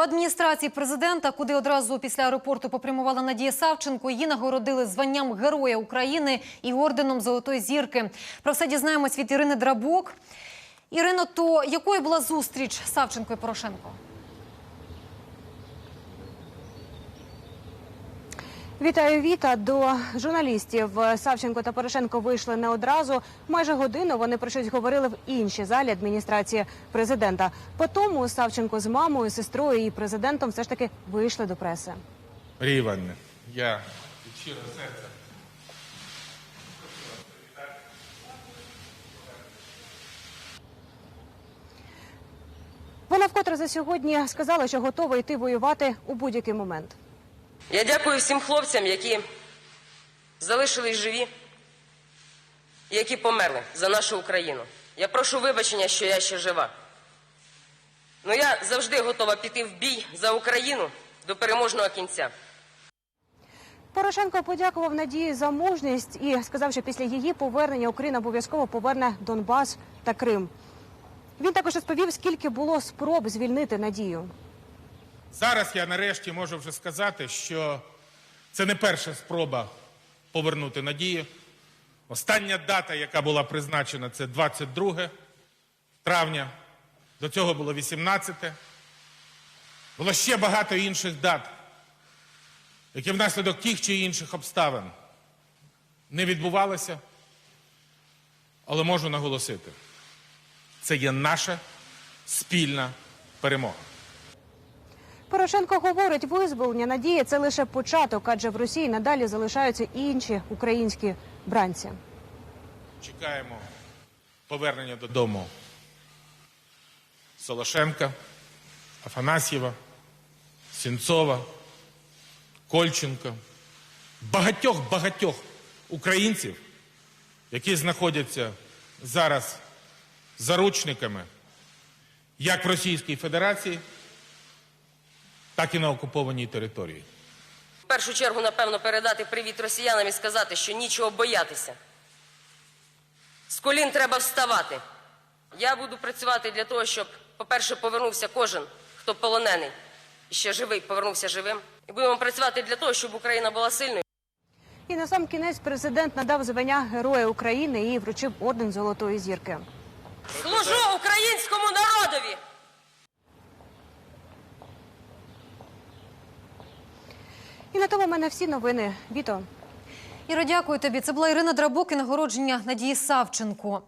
в адміністрації президента, куди одразу після аеропорту попрямувала Надія Савченко. Її нагородили званням Героя України і орденом Золотої зірки. Про все дізнаємось від Ірини Драбок. Ірино, то якою була зустріч Савченко і Порошенко? Вітаю Віта. До журналістів Савченко та Порошенко вийшли не одразу. Майже годину вони про щось говорили в іншій залі адміністрації президента. Потім Савченко з мамою, сестрою і президентом все ж таки вийшли до преси. Марія Іванівна, я від щирого серця. Вона вкотре за сьогодні сказала, що готова йти воювати у будь-який момент. Я дякую всім хлопцям, які залишились живі, які померли за нашу Україну. Я прошу вибачення, що я ще жива. Ну я завжди готова піти в бій за Україну до переможного кінця. Порошенко подякував Надії за мужність і сказав, що після її повернення Україна обов'язково поверне Донбас та Крим. Він також розповів, скільки було спроб звільнити Надію. Зараз я нарешті можу вже сказати, що це не перша спроба повернути надію. Остання дата, яка була призначена, це 22 травня. До цього було 18. Було ще багато інших дат, які внаслідок тих чи інших обставин не відбувалися. Але можу наголосити, це є наша спільна перемога. Порошенко говорить, визволення Надії це лише початок, адже в Росії надалі залишаються і інші українські бранці. Чекаємо повернення додому Солошенка, Афанасьєва, Сінцова, Кольченка, багатьох-багатьох українців, які знаходяться зараз заручниками як в Російській Федерації, так і на окупованій території. В першу чергу, напевно, передати привіт росіянам і сказати, що нічого боятися. З колін треба вставати. Я буду працювати для того, щоб, по-перше, повернувся кожен, хто полонений і ще живий, повернувся живим. І будемо працювати для того, щоб Україна була сильною. І на сам кінець президент надав звання Героя України і вручив орден Золотої зірки. Служу українському народові! На тому в мене всі новини. Віто. Іро, дякую тобі. Це була Ірина Драбок і нагородження Надії Савченко.